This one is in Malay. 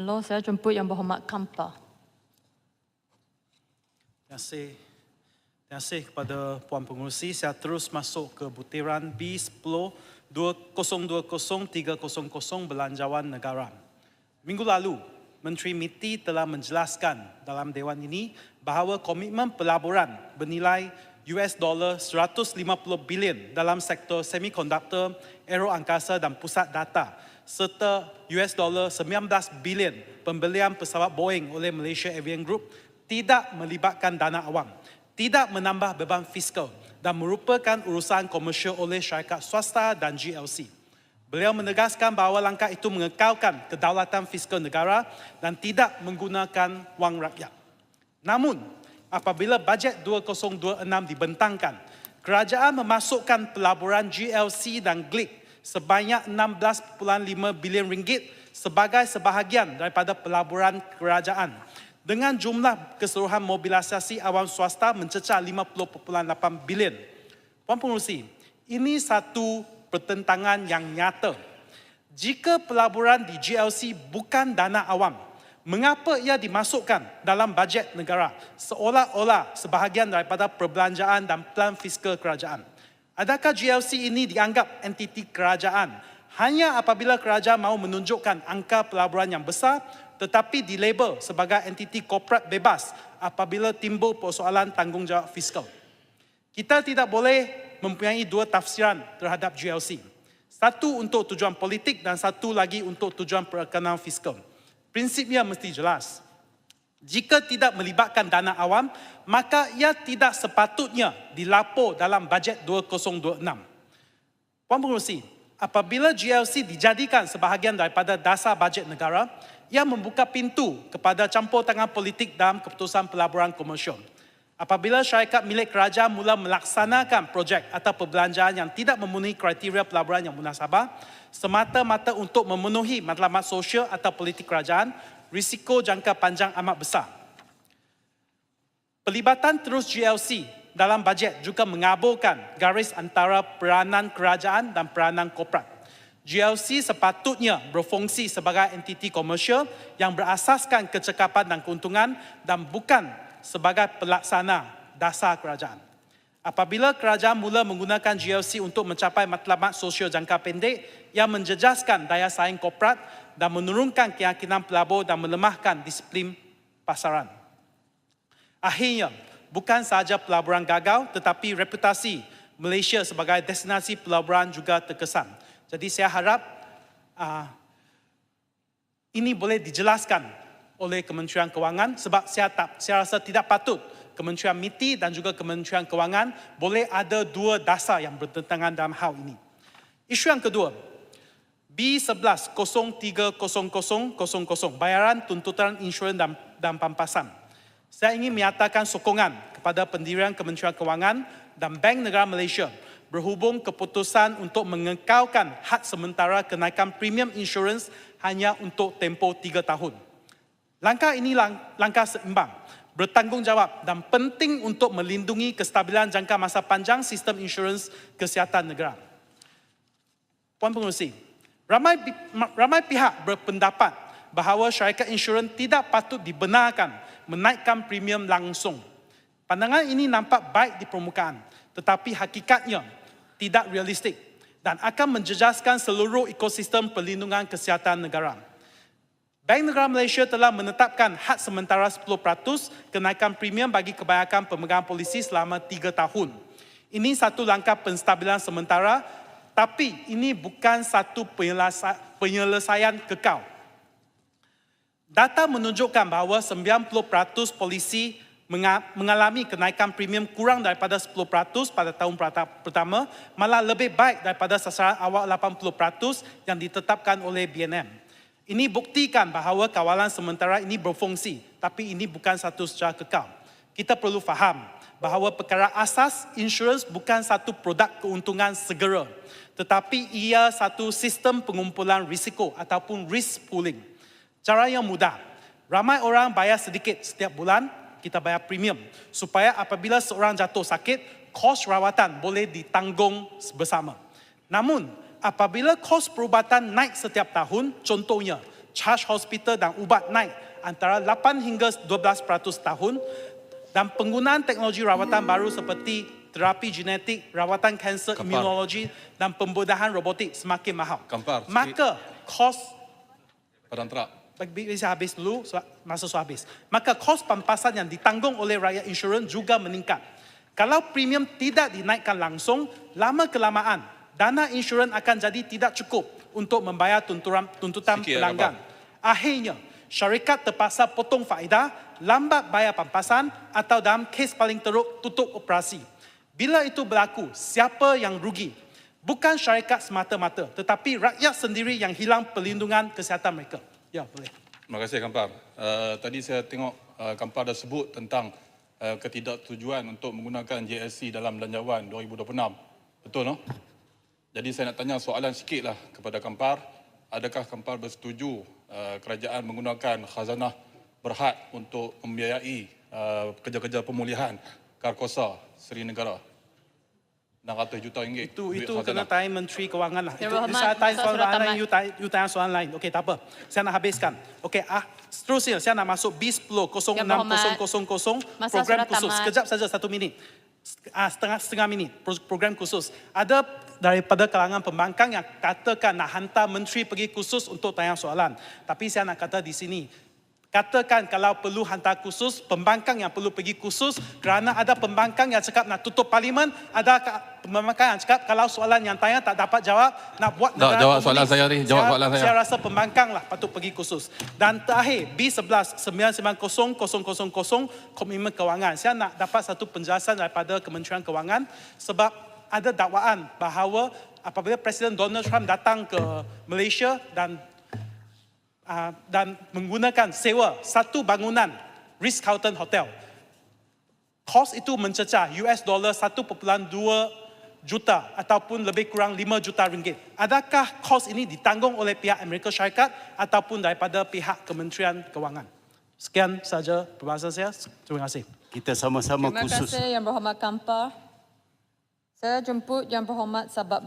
Menlo, saya jemput Yang Berhormat Kampa. Terima kasih. Terima kasih kepada Puan Pengurusi. Saya terus masuk ke butiran B10 2020-300 Belanjawan Negara. Minggu lalu, Menteri MITI telah menjelaskan dalam Dewan ini bahawa komitmen pelaburan bernilai US dollar 150 bilion dalam sektor semikonduktor, aero angkasa dan pusat data serta US dollar 19 bilion pembelian pesawat Boeing oleh Malaysia Aviation Group tidak melibatkan dana awam, tidak menambah beban fiskal dan merupakan urusan komersial oleh syarikat swasta dan GLC. Beliau menegaskan bahawa langkah itu mengekalkan kedaulatan fiskal negara dan tidak menggunakan wang rakyat. Namun, apabila bajet 2026 dibentangkan, kerajaan memasukkan pelaburan GLC dan GLIC sebanyak 16.5 bilion ringgit sebagai sebahagian daripada pelaburan kerajaan dengan jumlah keseluruhan mobilisasi awam swasta mencecah 50.8 bilion. Puan Pengurusi, ini satu pertentangan yang nyata. Jika pelaburan di GLC bukan dana awam, mengapa ia dimasukkan dalam bajet negara seolah-olah sebahagian daripada perbelanjaan dan plan fiskal kerajaan? Adakah GLC ini dianggap entiti kerajaan hanya apabila kerajaan mahu menunjukkan angka pelaburan yang besar tetapi dilabel sebagai entiti korporat bebas apabila timbul persoalan tanggungjawab fiskal. Kita tidak boleh mempunyai dua tafsiran terhadap GLC. Satu untuk tujuan politik dan satu lagi untuk tujuan perekonomian fiskal. Prinsipnya mesti jelas. Jika tidak melibatkan dana awam, maka ia tidak sepatutnya dilapor dalam bajet 2026. Puan Pengurusi, apabila GLC dijadikan sebahagian daripada dasar bajet negara, ia membuka pintu kepada campur tangan politik dalam keputusan pelaburan komersial. Apabila syarikat milik kerajaan mula melaksanakan projek atau perbelanjaan yang tidak memenuhi kriteria pelaburan yang munasabah, semata-mata untuk memenuhi matlamat sosial atau politik kerajaan, risiko jangka panjang amat besar. Pelibatan terus GLC dalam bajet juga mengaburkan garis antara peranan kerajaan dan peranan korporat. GLC sepatutnya berfungsi sebagai entiti komersial yang berasaskan kecekapan dan keuntungan dan bukan sebagai pelaksana dasar kerajaan. Apabila kerajaan mula menggunakan GLC untuk mencapai matlamat sosial jangka pendek yang menjejaskan daya saing korporat dan menurunkan keyakinan pelabur dan melemahkan disiplin pasaran. Akhirnya, bukan sahaja pelaburan gagal tetapi reputasi Malaysia sebagai destinasi pelaburan juga terkesan. Jadi saya harap uh, ini boleh dijelaskan oleh Kementerian Kewangan sebab saya tak saya rasa tidak patut Kementerian MITI dan juga Kementerian Kewangan boleh ada dua dasar yang bertentangan dalam hal ini. Isu yang kedua, B11 030000 bayaran tuntutan insurans dan, dan pampasan. Saya ingin menyatakan sokongan kepada pendirian Kementerian Kewangan dan Bank Negara Malaysia berhubung keputusan untuk mengekalkan had sementara kenaikan premium insurans hanya untuk tempoh tiga tahun. Langkah ini lang langkah seimbang, bertanggungjawab dan penting untuk melindungi kestabilan jangka masa panjang sistem insurans kesihatan negara. Puan Pengurusi, ramai, ramai pihak berpendapat bahawa syarikat insurans tidak patut dibenarkan menaikkan premium langsung. Pandangan ini nampak baik di permukaan, tetapi hakikatnya tidak realistik dan akan menjejaskan seluruh ekosistem perlindungan kesihatan negara. Bank Negara Malaysia telah menetapkan had sementara 10% kenaikan premium bagi kebanyakan pemegang polisi selama 3 tahun. Ini satu langkah penstabilan sementara tapi ini bukan satu penyelesaian kekal. Data menunjukkan bahawa 90% polisi mengalami kenaikan premium kurang daripada 10% pada tahun pertama, malah lebih baik daripada sasaran awal 80% yang ditetapkan oleh BNM. Ini buktikan bahawa kawalan sementara ini berfungsi, tapi ini bukan satu secara kekal. Kita perlu faham bahawa perkara asas insurans bukan satu produk keuntungan segera, tetapi ia satu sistem pengumpulan risiko ataupun risk pooling. Cara yang mudah, ramai orang bayar sedikit setiap bulan kita bayar premium supaya apabila seorang jatuh sakit, kos rawatan boleh ditanggung bersama. Namun, apabila kos perubatan naik setiap tahun, contohnya charge hospital dan ubat naik antara 8 hingga 12% tahun dan penggunaan teknologi rawatan baru seperti terapi genetik, rawatan kanser, Kampar. imunologi dan pembedahan robotik semakin mahal. Kampar. Maka kos Padang Terak. bisa habis dulu, masa sudah habis. Maka kos pampasan yang ditanggung oleh rakyat insurans juga meningkat. Kalau premium tidak dinaikkan langsung, lama kelamaan dana insurans akan jadi tidak cukup untuk membayar tuntutan, tuntutan Sikit, pelanggan. Akhirnya, syarikat terpaksa potong faedah, lambat bayar pampasan atau dalam kes paling teruk tutup operasi. Bila itu berlaku, siapa yang rugi? Bukan syarikat semata-mata, tetapi rakyat sendiri yang hilang perlindungan kesihatan mereka. Ya, boleh. Terima kasih Kampar. Uh, tadi saya tengok uh, Kampar dah sebut tentang uh, ketidaktujuan untuk menggunakan JLC dalam belanjawan 2026. Betul no? Jadi saya nak tanya soalan sikit lah kepada Kampar. Adakah Kampar bersetuju uh, kerajaan menggunakan khazanah berhad untuk membiayai uh, kerja-kerja pemulihan Karkosa Seri Negara? 600 juta ringgit. Itu itu kena tanya menteri kewangan lah. Yang Itu, berhormat, saya tanya soalan lain, you tanya, you tanya soalan lain. Okey, tak apa. Saya nak habiskan. Okey, ah, seterusnya saya nak masuk B10 Yang berhormat, 06000 masa program khusus. Sekejap saja satu minit. Ah, setengah setengah minit pro- program khusus. Ada daripada kalangan pembangkang yang katakan nak hantar menteri pergi khusus untuk tanya soalan. Tapi saya nak kata di sini, Katakan kalau perlu hantar khusus, pembangkang yang perlu pergi khusus kerana ada pembangkang yang cakap nak tutup parlimen, ada ka- pembangkang yang cakap kalau soalan yang tanya tak dapat jawab, nak buat Tak, negara jawab soalan komunis. saya ni, jawab soalan saya. Saya rasa pembangkang lah patut pergi khusus. Dan terakhir, B11 990 Komitmen Kewangan. Saya nak dapat satu penjelasan daripada Kementerian Kewangan sebab ada dakwaan bahawa apabila Presiden Donald Trump datang ke Malaysia dan uh, dan menggunakan sewa satu bangunan Ritz-Carlton Hotel. Kos itu mencecah US dollar 1.2 juta ataupun lebih kurang 5 juta ringgit. Adakah kos ini ditanggung oleh pihak Amerika Syarikat ataupun daripada pihak Kementerian Kewangan? Sekian saja perbahasan saya. Terima kasih. Kita sama-sama Terima khusus. kasih Yang Berhormat Kampar. Saya jemput Yang Berhormat Sabak